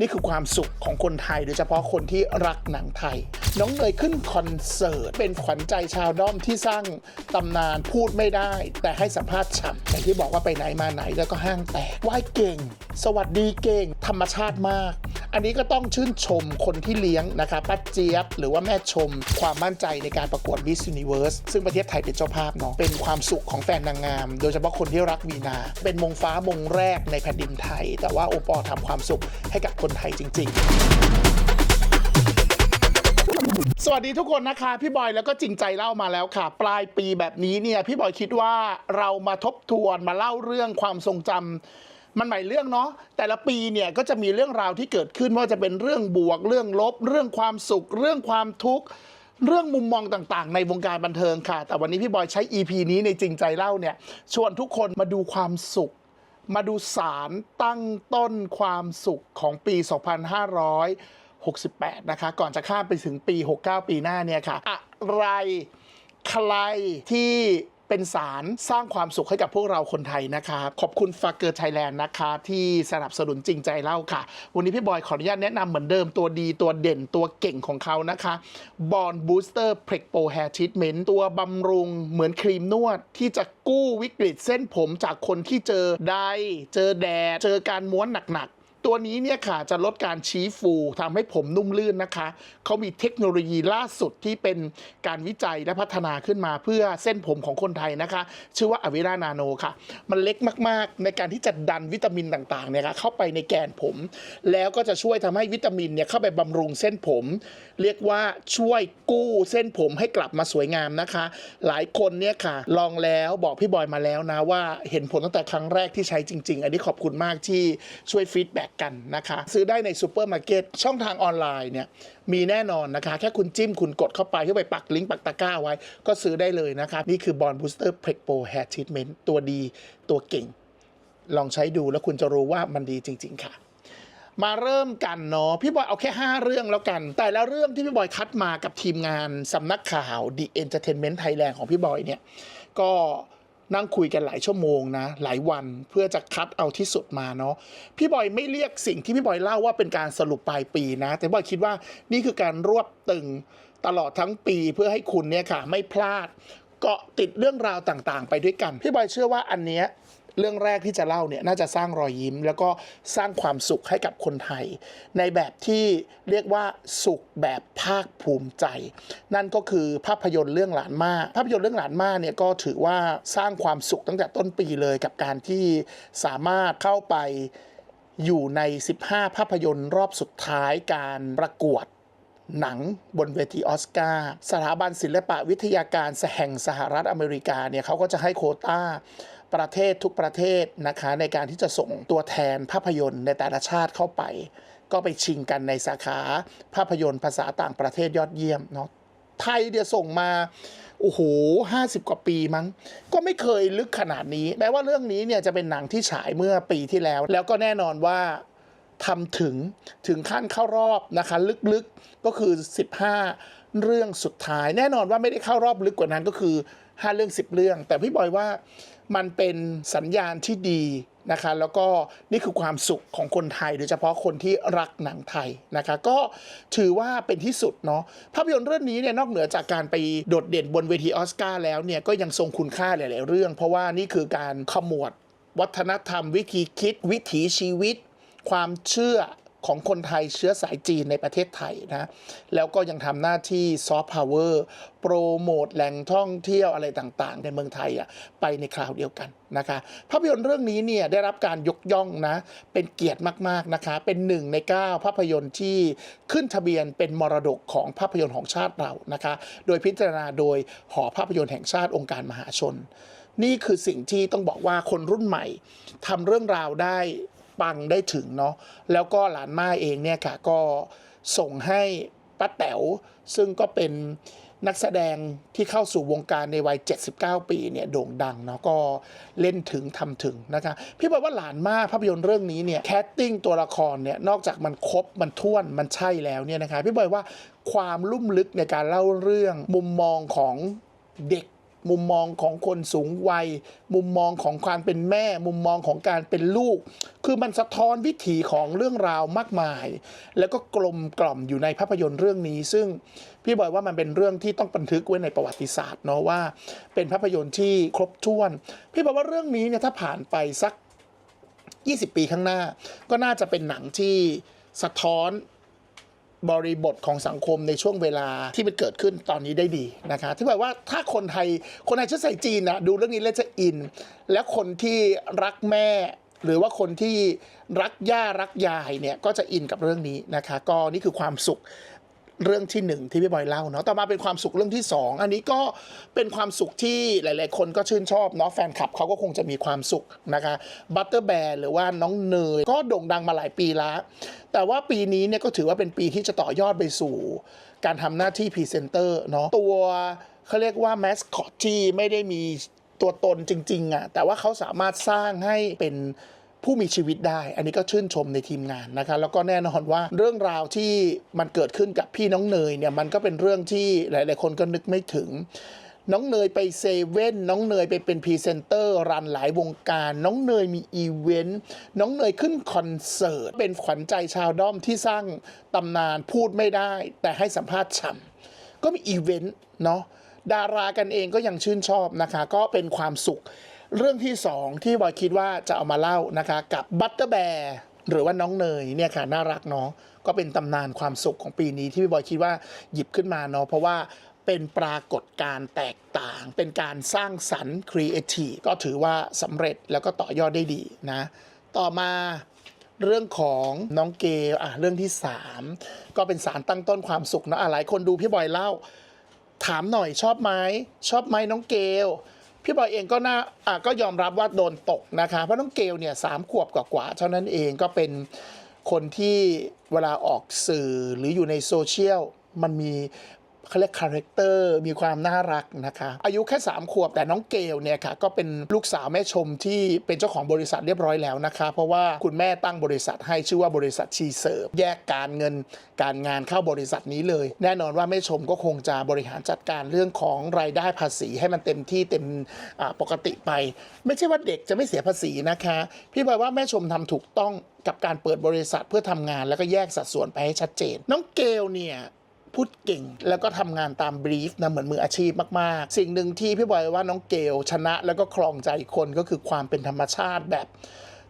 นี่คือความสุขของคนไทยโดยเฉพาะคนที่รักหนังไทย น้องเนยขึ้นคอนเสิร์ต เป็นขวัญใจชาวด้อมที่สร้างตำนานพูดไม่ได้ แต่ให้สัมภาษณ์ฉ่ำอย่างที่บอกว่าไปไหนมาไหนแล้วก็ห้างแตกไหว้เก่ง สวัสดีเก่ง ธรรมชาติมาก อันนี้ก็ต้องชื่นชมคนที่เลี้ยงนะคะป้าเจี๊ยบ หรือว่าแม่ชม ความมั่นใจในการประกวด Miss Universe ซึ่งประเทศไทยเป็นเจ้าภาพเนาะเป็นความสุขของแฟนนางงาม โดยเฉพาะคนที่รักวีนา เป็นมงฟ้ามงแรกในแผ่นดินไทย แต่ว่าโอปอลทำความสุขให้กับคนไทยจริง ๆสวัสดีทุกคนนะคะ พี่บอยแล้วก็จริงใจเล่ามาแล้วค่ะ ปลายปีแบบนี้เนี่ย พี่บอยคิดว่าเรามาทบทวนมาเล่าเรื่องความทรงจำ มันหมายเรื่องเนาะแต่ละปีเนี่ยก็จะมีเรื่องราวที่เกิดขึ้นว่าจะเป็นเรื่องบวก เรื่องลบ เรื่องความสุข เรื่องความทุกข์ เรื่องมุมมองต่างๆ ในวงการบันเทิงค่ะ แต่วันนี้พี่บอยใช้ EP นี้ในจริงใจเล่าเนี่ยชวนทุกคนมาดูความสุข มาดูสารตั้งต้นความสุขของปี 2568 นะคะ ก่อนจะข้ามไปถึงปี 69 ปีหน้าเนี่ยค่ะ อะไรใครที่ เป็นสารสร้างความสุขให้กับพวกเราคนไทยนะคะขอบคุณฟาเกอร์ไทยแลนด์นะคะที่สนับสนุนจริงใจเล่าค่ะ วันนี้พี่บอยขออนุญาตแนะนำเหมือนเดิมตัวดีตัวเด่นตัวเก่งของเขานะคะบอลบูสเตอร์เพล็กโปแฮร์ทรีทเมนต์ตัวบำรุงเหมือนครีมนวดที่จะกู้วิกฤตเส้นผมจากคนที่เจอได้ เจอแดด เจอการม้วนหนัก ตัวนี้เนี่ยค่ะจะลดการชี้ฟูทำให้ผมนุ่มลื่นนะคะ เขามีเทคโนโลยีล่าสุดที่เป็นการวิจัยและพัฒนาขึ้นมาเพื่อเส้นผมของคนไทยนะคะ ชื่อว่าอวิรานาโนค่ะ มันเล็กมากๆ ในการที่จะดันวิตามินต่างๆเนี่ยค่ะเข้าไปในแกนผม แล้วก็จะช่วยทำให้วิตามินเนี่ยเข้าไปบำรุงเส้นผม เรียกว่าช่วยกู้เส้นผมให้กลับมาสวยงามนะคะ หลายคนเนี่ยค่ะ ลองแล้วบอกพี่บอยมาแล้วนะว่าเห็นผลตั้งแต่ครั้งแรกที่ใช้จริง ๆ อันนี้ขอบคุณมากที่ช่วยฟีดแบ็กกันนะคะ ซื้อได้ในซูเปอร์มาร์เก็ตช่องทางออนไลน์เนี่ยมีแน่นอนนะคะ แค่คุณจิ้มคุณกดเข้าไปเพื่อไปปักลิงก์ปักตะกร้าไว้ ก็ซื้อได้เลยนะคะ นี่คือบอลบูสเตอร์เพล็กโปแฮร์ทรีทเมนต์ตัวดีตัวเก่ง ลองใช้ดูแล้วคุณจะรู้ว่ามันดีจริง ๆ ค่ะมาเริ่มกันเนาะพี่บอยเอาแค่ 5 เรื่องแล้วกัน แต่ละเรื่องที่พี่บอยคัดมากับทีมงานสำนักข่าว The Entertainment Thailand ของพี่บอยเนี่ย ก็ นั่งคุยกันหลายชั่วโมงนะ หลายวันเพื่อจะคัดเอาที่สุดมาเนาะพี่บอยไม่เรียกสิ่งที่พี่บอยเล่าว่าเป็นการสรุปปลายปีนะ แต่พี่บอยคิดว่านี่คือการรวบตึงตลอดทั้งปีเพื่อให้คุณเนี่ยค่ะ ไม่พลาดเกาะติดเรื่องราวต่างๆ ไปด้วยกัน พี่บอยเชื่อว่าอันเนี้ย เรื่องแรกที่จะเล่าเนี่ยน่าจะสร้างรอยยิ้ม แล้วก็สร้างความสุขให้กับคนไทย ในแบบที่เรียกว่าสุขแบบภาคภูมิใจ นั่นก็คือภาพยนตร์เรื่องหลานมาภาพยนตร์เรื่องหลานมาเนี่ยก็ถือว่าสร้างความสุขตั้งแต่ต้นปีเลยกับการที่สามารถเข้าไปอยู่ใน 15 ภาพยนตร์รอบสุดท้ายการประกวดหนังบนเวทีออสการ์สถาบันศิลปะวิทยาการแห่งสหรัฐอเมริกาเนี่ยเขาก็จะให้โคต้า ประเทศทุกประเทศนะคะในการที่จะส่งตัวแทนภาพยนตร์ในแต่ละชาติเข้าไป ก็ไปชิงกันในสาขาภาพยนตร์ภาษาต่างประเทศยอดเยี่ยมเนาะไทยเดี๋ยวส่งมาโอ้โหห้าสิบกว่าปีมั้ง ก็ไม่เคยลึกขนาดนี้ แม้ว่าเรื่องนี้เนี่ยจะเป็นหนังที่ฉายเมื่อปีที่แล้ว แล้วก็แน่นอนว่าทำถึงถึงขั้นเข้ารอบนะคะ ลึกๆก็คือ 15 เรื่องสุดท้าย แน่นอนว่าไม่ได้เข้ารอบลึกกว่านั้นก็คือ 5 เรื่อง 10 เรื่อง แต่พี่บอยว่ามันเป็นสัญญาณที่ดีนะคะแล้วก็นี่คือความสุขของคนไทย โดยเฉพาะคนที่รักหนังไทยนะคะก็ถือว่าเป็นที่สุดเนาะภาพยนตร์เรื่องนี้เนี่ยนอกเหนือจากการไปโดดเด่นบนเวทีออสการ์แล้วเนี่ยก็ยังทรงคุณค่าหลาย ๆ เรื่อง เพราะว่านี่คือการขมวด วัฒนธรรม วิธีคิด วิถีชีวิต ความเชื่อ ของคนไทยเชื้อสายจีนในประเทศไทยนะ แล้วก็ยังทำหน้าที่ซอฟต์พาวเวอร์โปรโมทแหล่งท่องเที่ยวอะไรต่างๆ ในเมืองไทยอะไปในคราวเดียวกันนะคะภาพยนตร์เรื่องนี้เนี่ยได้รับการยกย่องนะ เป็นเกียรติมากๆนะคะ เป็นหนึ่งใน 9 ภาพยนตร์ที่ขึ้นทะเบียนเป็นมรดกของภาพยนตร์ของชาติเรานะคะ โดยพิจารณาโดยหอภาพยนตร์แห่งชาติองค์การมหาชน นี่คือสิ่งที่ต้องบอกว่าคนรุ่นใหม่ทำเรื่องราวได้ ปังได้ถึงเนาะแล้วก็หลานม่าเองเนี่ยค่ะก็ส่งให้ป้าแต๋วซึ่งก็เป็นนักแสดงที่เข้าสู่วงการในวัย 79 ปีเนี่ยโด่งดังเนาะก็เล่นถึงทำถึงนะคะพี่บอกว่าหลานมาภาพยนตร์เรื่องนี้เนี่ยแคสติ้งตัวละครเนี่ยนอกจากมันครบมันท่วนมันใช่แล้วเนี่ยนะคะพี่บอยว่าความลุ่มลึกในการเล่าเรื่องมุมมองของเด็ก มุมมองของคนสูงวัย มุมมองของความเป็นแม่ มุมมองของการเป็นลูก คือมันสะท้อนวิถีของเรื่องราวมากมาย แล้วก็กลมกล่อมอยู่ในภาพยนตร์เรื่องนี้ ซึ่งพี่บอยว่ามันเป็นเรื่องที่ต้องบันทึกไว้ในประวัติศาสตร์เนาะว่า เป็นภาพยนตร์ที่ครบถ้วน พี่บอกว่าเรื่องนี้เนี่ยถ้าผ่านไปสัก 20 ปีข้างหน้า ก็น่าจะเป็นหนังที่สะท้อน บริบทของสังคมในช่วงเวลาที่มันเกิดขึ้นตอนนี้ได้ดีนะคะที่แปลว่าถ้าคนไทยคนไทยเชื้อสายจีนนะดูเรื่องนี้แล้วจะอิน และคนที่รักแม่ หรือว่าคนที่รักย่ารักยายเนี่ยก็จะอินกับเรื่องนี้นะคะ ก็นี่คือความสุข เรื่องที่หนึ่งที่พี่บอยเล่าเนาะ ต่อมาเป็นความสุขเรื่องที่สองอันนี้ก็เป็นความสุขที่หลาย ๆ คนก็ชื่นชอบเนาะแฟนคลับเขาก็คงจะมีความสุขนะคะบัตเตอร์แบร์หรือว่าน้องเนยก็โด่งดังมาหลายปีแล้วแต่ว่าปีนี้เนี่ยก็ถือว่าเป็นปีที่จะต่อยอดไปสู่ การทำหน้าที่พรีเซนเตอร์เนาะตัวเขาเรียกว่าแมสคอตที่ไม่ได้มีตัวตนจริง ๆอะ่ะแต่ว่าเขาสามารถสร้างให้เป็น ผู้มีชีวิตได้ อันนี้ก็ชื่นชมในทีมงานนะคะแล้วก็แน่นอนว่าเรื่องราวที่มันเกิดขึ้นกับพี่น้องเนยเนี่ยมันก็เป็นเรื่องที่หลาย ๆ คนก็นึกไม่ถึงน้องเนยไปเซเว่นน้องเนยไปเป็นพรีเซนเตอร์รันหลายวงการ น้องเนยมีอีเวนต์น้องเนยขึ้นคอนเสิร์ต เป็นขวัญใจชาวด้อมที่สร้างตำนานพูดไม่ได้ แต่ให้สัมภาษณ์ฉ่ำก็มีอีเวนต์เนาะดารากันเองก็ยังชื่นชอบนะคะ ก็เป็นความสุข เรื่องที่สองที่บอยคิดว่าจะเอามาเล่านะคะกับบัตเตอร์แบร์หรือว่าน้องเนยเนี่ยค่ะน่ารักเนาะก็เป็นตำนานความสุขของปีนี้ที่พี่บอยคิดว่าหยิบขึ้นมาเนาะเพราะว่าเป็นปรากฏการ์แตกต่าง เป็นการสร้างสรรค์ครีเอทีฟก็ถือว่าสำเร็จแล้วก็ต่อยอดได้ดีนะ ต่อมาเรื่องของน้องเกลอะเรื่องที่ 3 ก็เป็นสารตั้งต้นความสุขเนอะอะหลายคนดูพี่บอยเล่า ถามหน่อยชอบไหมชอบไหมน้องเกล พี่บอยเองก็น่าอะก็ยอมรับว่าโดนตกนะคะ เพราะน้องเกลเนี่ยสามขวบกว่าๆเท่านั้นเองก็เป็นคนที่เวลาออกสื่อหรืออยู่ในโซเชียลมันมี เขาเรียกคาแรคเตอร์มีความน่ารักนะคะ อายุแค่ 3 ขวบแต่น้องเกลเนี่ยค่ะก็เป็นลูกสาวแม่ชมที่เป็นเจ้าของบริษัทเรียบร้อยแล้วนะคะ เพราะว่าคุณแม่ตั้งบริษัทให้ชื่อว่าบริษัทชีเสิร์ฟแยกการเงินการงานเข้าบริษัทนี้เลย แน่นอนว่าแม่ชมก็คงจะบริหารจัดการเรื่องของรายได้ภาษีให้มันเต็มที่เต็มปกติไป ไม่ใช่ว่าเด็กจะไม่เสียภาษีนะคะ พี่บอยว่าแม่ชมทำถูกต้องกับการเปิดบริษัทเพื่อทำงานแล้วก็แยกสัดส่วนไปให้ชัดเจน น้องเกลเนี่ย พูดเก่ง แล้วก็ทำงานตามบรีฟนะเหมือนมืออาชีพมาก ๆ สิ่งหนึ่งที่พี่บอยว่าน้องเกลชนะแล้วก็ครองใจคนก็คือความเป็นธรรมชาติแบบ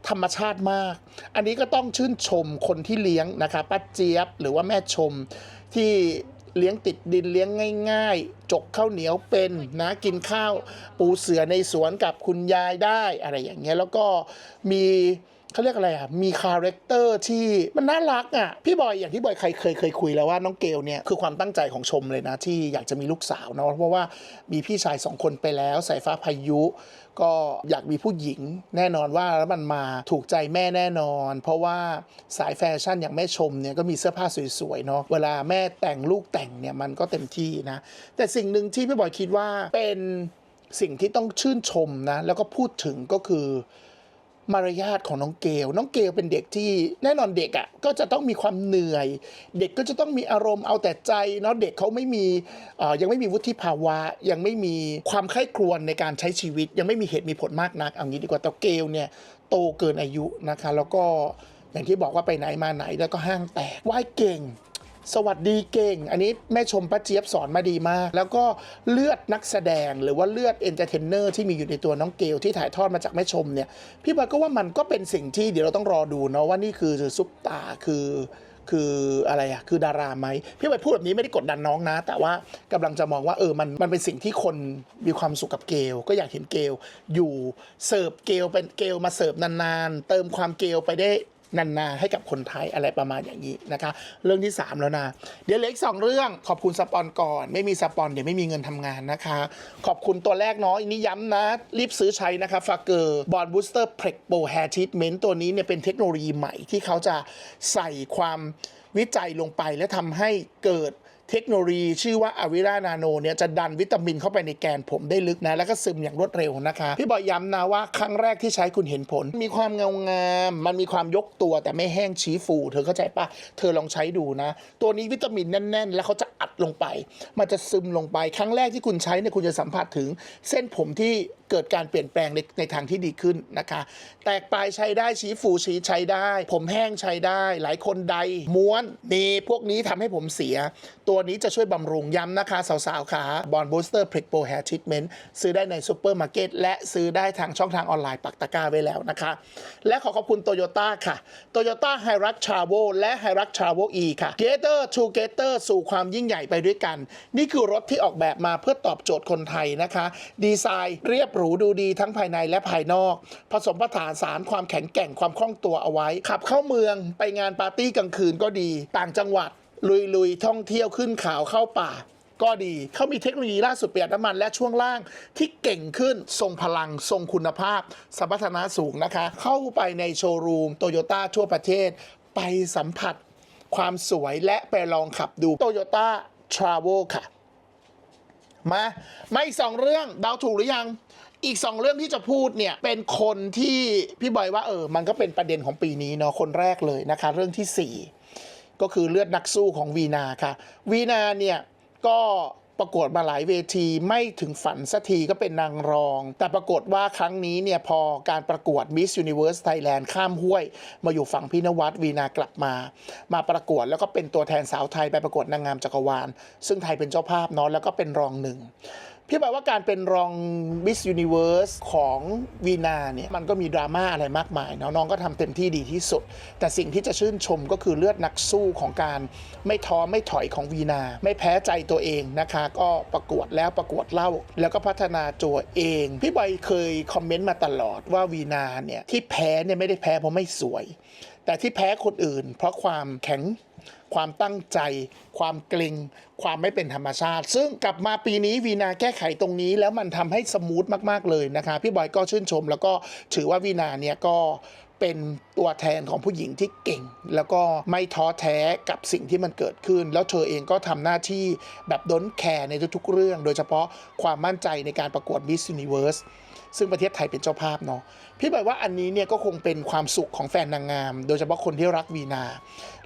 ธรรมชาติมาก อันนี้ก็ต้องชื่นชมคนที่เลี้ยงนะคะป้าเจี๊ยบหรือว่าแม่ชมที่เลี้ยงติดดินเลี้ยงง่าย ๆ จกข้าวเหนียวเป็นนะกินข้าว ปูเสือในสวนกับคุณยายได้อะไรอย่างเงี้ยแล้วก็มี เขาเรียกอะไรอะมีคาแรคเตอร์ที่มันน่ารักอะพี่บอยอย่างที่บอยเคยเคยเคยคุยแล้วว่าน้องเกลเนี่ยคือความตั้งใจของชมเลยนะที่อยากจะมีลูกสาวเนาะเพราะว่ามีพี่ชายสองคนไปแล้วสายฟ้าพายุ ก็อยากมีผู้หญิงแน่นอนว่าแล้วมันมาถูกใจแม่แน่นอน เพราะว่าสายแฟชั่นอย่างแม่ชมเนี่ยก็มีเสื้อผ้าสวยๆเนาะเวลาแม่แต่งลูกแต่งเนี่ยมันก็เต็มที่นะแต่สิ่งหนึ่งที่พี่บอยคิดว่าเป็นสิ่งที่ต้องชื่นชมนะแล้วก็พูดถึงก็คือ มารยาทของน้องเกล น้องเกลเป็นเด็กที่แน่นอนเด็กอะ่ะก็จะต้องมีความเหนื่อย เด็กก็จะต้องมีอารมณ์เอาแต่ใจเนาะเด็กเขาไม่มีอ่อยังไม่มีวุฒิภาวะ ยังไม่มีความใคร่ครวญในการใช้ชีวิต ยังไม่มีเหตุมีผลมากนักเอางี้ดีกว่าแต่เกลเนี่ยโตเกินอายุนะคะ แล้วก็อย่างที่บอกว่าไปไหนมาไหนแล้วก็ห้างแตกว่ายเก่ง สวัสดีเก่ง อันนี้แม่ชมป้าเจี๊ยบสอนมาดีมาก แล้วก็เลือดนักแสดงหรือว่าเลือดเอนเตอร์เทนเนอร์ที่มีอยู่ในตัวน้องเกลที่ถ่ายทอดมาจากแม่ชมเนี่ยพี่บอยก็ว่ามันก็เป็นสิ่งที่เดี๋ยวเราต้องรอดูเนาะว่านี่คือซุปตาคือคืออะไรอะคือดาราไหมพี่บอยพูดแบบนี้ไม่ได้กดดันน้องนะ แต่ว่ากำลังจะมองว่าเออมันมันเป็นสิ่งที่คนมีความสุขกับเกลก็อยากเห็นเกลอยู่เสิร์ฟเกลเป็นเกลมาเสิร์ฟนานๆ เติมความเกลไปได้ นานาให้กับคนไทยอะไรประมาณอย่างนี้นะคะ เรื่องที่ 3 แล้วนะ เดี๋ยวเหลืออีกสองเรื่องขอบคุณสปอนก่อน ไม่มีสปอนเดี๋ยวไม่มีเงินทำงานนะคะ ขอบคุณตัวแรกเนาะอันนี้ย้ำนะ รีบซื้อใช้นะคะฟาเกอร์บอลบูสเตอร์เพล็กโบแฮร์ท e ทเมนต์ตัวนี้เนี่ยเป็นเทคโนโลยีใหม่ที่เขาจะใส่ความวิจัยลงไปและทำให้เกิด เทคโนโลยีชื่อว่าอวิรานาโนเนี่ยจะดันวิตามินเข้าไปในแกนผมได้ลึกนะ แล้วก็ซึมอย่างรวดเร็วนะคะ พี่บอยย้ำนะว่าครั้งแรกที่ใช้คุณเห็นผล มีความเงางาม มันมีความยกตัวแต่ไม่แห้งชี้ฟู เธอเข้าใจปะเธอลองใช้ดูนะ ตัวนี้วิตามินแน่น ๆ แล้วเขาจะอัดลงไป มันจะซึมลงไป ครั้งแรกที่คุณใช้เนี่ยคุณจะสัมผัสถึงเส้นผมที่เกิดการเปลี่ยนแปลงในในทางที่ดีขึ้นนะคะ แตกปลายใช้ได้ชี้ฟูชี้ใช้ได้ ผมแห้งใช้ได้ หลายคนใด ม้วนนี่พวกนี้ทำให้ผมเสีย ตัวนี้จะช่วยบำรุงย้ำนะคะ สาวๆขาบอลบูสเตอร์พริกโปรแฮร์ทรีทเมนต์ซื้อได้ในซูเปอร์มาร์เก็ตและซื้อได้ทางช่องทางออนไลน์ปักตะกร้าไว้แล้วนะคะ และขอขอบคุณโตโยต้าค่ะ Toyota h i r u x t r a v e l และ h i r u x t r a v e l E ค่ะ Gator Together สู่ความยิ่งใหญ่ไปด้วยกัน นี่คือรถที่ออกแบบมาเพื่อตอบโจทย์คนไทยนะคะ ดีไซน์เรียบหรูดูดีทั้งภายในและภายนอก ผสมผสานสารความแข็งแกร่งความคล่องตัวเอาไว้ ขับเข้าเมืองไปงานปาร์ตี้กลางคืนก็ดี ต่างจังหวัด ลุยๆ ท่องเที่ยวขึ้นเขาเข้าป่าก็ดี เขามีเทคโนโลยีล่าสุดประหยัดน้ำมันและช่วงล่างที่เก่งขึ้น ทรงพลัง ทรงคุณภาพ สมรรถนะสูงนะคะ เข้าไปในโชว์รูมโตโยต้าทั่วประเทศ ไปสัมผัส ความสวยและไปลองขับดูโตโยต้าทราเวลค่ะ มามาอีกสองเรื่องเดาถูกหรือยัง อีกสองเรื่องที่จะพูดเนี่ยเป็นคนที่พี่บอยว่าเออมันก็เป็นประเด็นของปีนี้เนาะคนแรกเลยนะคะ เรื่องที่สี่ก็คือเลือดนักสู้ของวีนาค่ะ วีนาเนี่ยก็ประกวดมาหลายเวทีไม่ถึงฝันสักทีก็เป็นนางรอง แต่ปรากฏว่าครั้งนี้เนี่ยพอการประกวด Miss Universe Thailand ข้ามห้วย มาอยู่ฝั่งพี่นวัดวีนากลับมา มาประกวดแล้วก็เป็นตัวแทนสาวไทยไปประกวดนางงามจักรวาล ซึ่งไทยเป็นเจ้าภาพเนาะแล้วก็เป็นรองหนึ่ง พี่บอกว่าการเป็นรอง Miss Universe ของวีนาเนี่ยมันก็มีดราม่าอะไรมากมายเนาะน้องก็ทำเต็มที่ดีที่สุด แต่สิ่งที่จะชื่นชมก็คือเลือดนักสู้ของการไม่ท้อไม่ถอยของวีนา ไม่แพ้ใจตัวเองนะคะ ก็ประกวดแล้วประกวดเล่า แล้วก็พัฒนาตัวเอง พี่บอยเคยคอมเมนต์มาตลอดว่าวีนาเนี่ยที่แพ้เนี่ยไม่ได้แพ้เพราะไม่สวย แต่ที่แพ้คนอื่น เพราะความแข็ง ความตั้งใจ ความเกรงความไม่เป็นธรรมชาติ ซึ่งกลับมาปีนี้วีนาแก้ไขตรงนี้ แล้วมันทำให้สมูทมากๆเลยนะคะพี่บอยก็ชื่นชม แล้วก็ถือว่าวีนาเนี่ยก็เป็นตัวแทนของผู้หญิงที่เก่ง แล้วก็ไม่ท้อแท้กับสิ่งที่มันเกิดขึ้น แล้วเธอเองก็ทำหน้าที่แบบด้นแคร์ในทุกๆ เรื่อง โดยเฉพาะความมั่นใจในการประกวด Miss Universe ซึ่งประเทศไทยเป็นเจ้าภาพเนาะพี่บอกว่าอันนี้เนี่ยก็คงเป็นความสุขของแฟนนางงาม โดยเฉพาะคนที่รักวีนา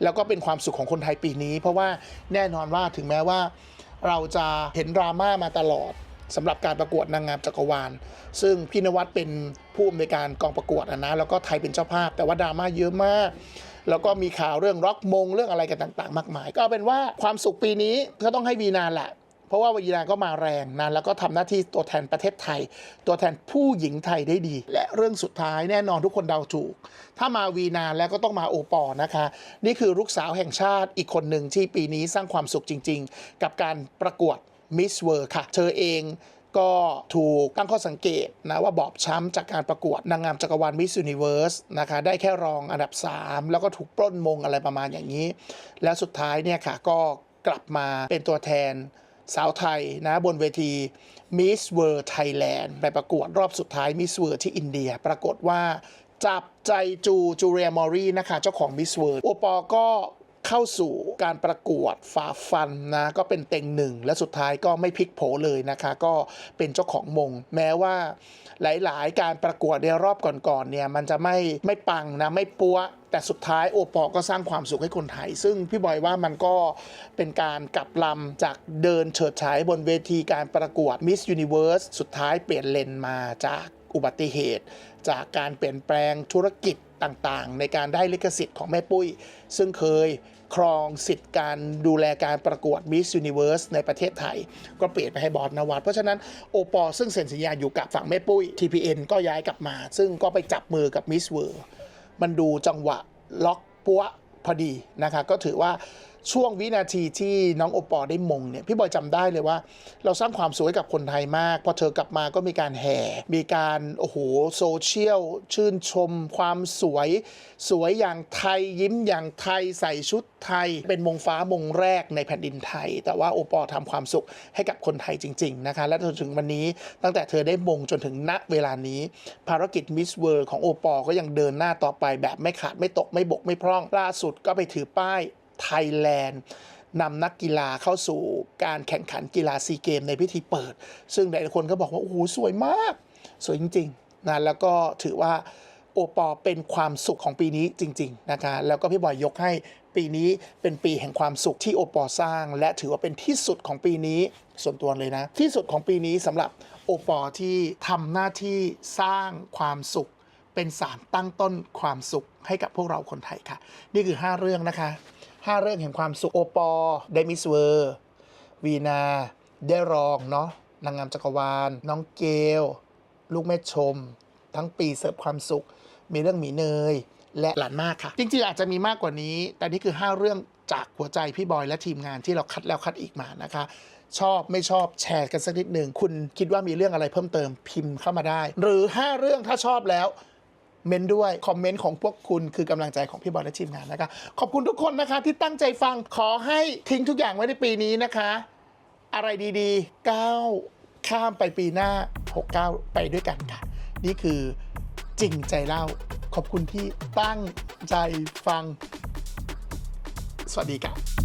แล้วก็เป็นความสุขของคนไทยปีนี้ เพราะว่าแน่นอนว่าถึงแม้ว่า เราจะเห็นดราม่ามาตลอดสำหรับการประกวดนางงามจักรวาล ซึ่งพี่นวัดเป็นผู้อำนวยการกองประกวดนะ แล้วก็ไทยเป็นเจ้าภาพ แต่ว่าดราม่าเยอะมาก แล้วก็มีข่าวเรื่องร็อกมงเรื่องอะไรกันต่าง ๆ มากมาย ก็เป็นว่าความสุขปีนี้ก็ต้องให้วีนาแหละ เพราะว่าวีนาก็มาแรงนะแล้วก็ทำหน้าที่ตัวแทนประเทศไทย ตัวแทนผู้หญิงไทยได้ดี และเรื่องสุดท้ายแน่นอนทุกคนเดาถูก ถ้ามาวีนาแล้วก็ต้องมาโอปอนะคะ นี่คือลูกสาวแห่งชาติอีกคนหนึ่งที่ปีนี้สร้างความสุขจริง ๆ กับการประกวด Miss World ค่ะ เธอเองก็ถูกตั้งข้อสังเกตนะว่าบอบช้ำจากการประกวดนางงามจักรวาล Miss Universe นะคะได้แค่รองอันดับ 3 แล้วก็ถูกปล้นมงอะไรประมาณอย่างนี้ แล้วสุดท้ายเนี่ยค่ะก็กลับมาเป็นตัวแทน สาวไทยนะบนเวที Miss World Thailand ไปประกวดรอบสุดท้าย Miss World ที่อินเดีย ปรากฏว่าจับใจจูจูเรียมอรี่นะคะ เจ้าของ Miss World โอปอก็ เข้าสู่การประกวดฝ่าฟันนะก็เป็นเต็งหนึ่ง และสุดท้ายก็ไม่พลิกโผเลยนะคะ ก็เป็นเจ้าของมง แม้ว่าหลายๆ การประกวดในรอบก่อนๆเนี่ยมันจะไม่ไม่ปังนะไม่ปัวแต่สุดท้ายโอปอก็สร้างความสุขให้คนไทย ซึ่งพี่บอยว่ามันก็เป็นการกลับลำจากเดินเฉิดฉายบนเวทีการประกวด Miss Universe สุดท้ายเปลี่ยนเลนมาจากอุบัติเหตุ จากการเปลี่ยนแปลงธุรกิจต่างๆ ในการได้ลิขสิทธิ์ของแม่ปุ้ย ซึ่งเคยครองสิทธิ์การดูแลการประกวด Miss Universe ในประเทศไทย ก็เปลี่ยนไปให้บอสนวัดเพราะฉะนั้นโอปอซึ่งเซ็นสัญญาอยู่กับฝั่งแม่ปุ้ย TPN ก็ย้ายกลับมา ซึ่งก็ไปจับมือกับ Miss World มันดูจังหวะล็อกปัวพอดีนะคะก็ถือว่า ช่วงวินาทีที่น้องโอปอได้มงเนี่ยพี่บอยจำได้เลยว่า เราสร้างความสุขให้กับคนไทยมาก พอเธอกลับมาก็มีการแห่ มีการโอ้โหโซเชียลชื่นชม ความสวย สวยอย่างไทยยิ้มอย่างไทยใส่ชุดไทย เป็นมงฟ้ามงแรกในแผ่นดินไทย แต่ว่าโอปอทำความสุขให้กับคนไทยจริง ๆ นะคะ และจนถึงวันนี้ตั้งแต่เธอได้มงจนถึงณเวลานี้ ภารกิจมิสเวิร์ของโอปอก็ยังเดินหน้าต่อไปแบบไม่ขาดไม่ตกไม่บกไม่พร่องล่าสุดก็ไปถือป้าย ไทยแลนด์นำนักกีฬาเข้าสู่การแข่งขันกีฬาซีเกมในพิธีเปิด ซึ่งหลายคนก็บอกว่า โอ้โห สวยมาก สวยจริงๆนะแล้วก็ถือว่าโอปอเป็นความสุขของปีนี้จริงๆนะคะแล้วก็พี่บอยยกให้ปีนี้เป็นปีแห่งความสุขที่โอปอสร้าง และถือว่าเป็นที่สุดของปีนี้ส่วนตัวเลยนะ ที่สุดของปีนี้สำหรับโอปอที่ทำหน้าที่สร้างความสุข เป็นสารตั้งต้นความสุขให้กับพวกเราคนไทยค่ะ นี่คือ 5 เรื่องนะคะ 5 เรื่องแห่งความสุขโอปอไดมิสเวอร์วีนาได้รองเนาะนางงามจักรวาล น้องเกล ลูกแม่ชม ทั้งปีเสิร์ฟความสุข มีเรื่องหมีเนย และหลานมากค่ะ จริงๆ อาจจะมีมากกว่านี้ แต่นี่คือ 5 เรื่องจากหัวใจพี่บอยและทีมงานที่เราคัดแล้วคัดอีกมานะคะ ชอบไม่ชอบแชร์กันสักนิดหนึ่ง คุณคิดว่ามีเรื่องอะไรเพิ่มเติมพิมพ์เข้ามาได้ หรือ 5 เรื่องถ้าชอบแล้ว เมนด้วย คอมเมนต์ของพวกคุณคือกำลังใจของพี่บอลและทีมงานนะคะ ขอบคุณทุกคนนะคะ ที่ตั้งใจฟังขอให้ทิ้งทุกอย่างไว้ในปีนี้นะคะ อะไรดีๆก้าวข้ามไปปีหน้า 69 ไปด้วยกันค่ะ นี่คือจริงใจเล่า ขอบคุณที่ตั้งใจฟัง สวัสดีค่ะ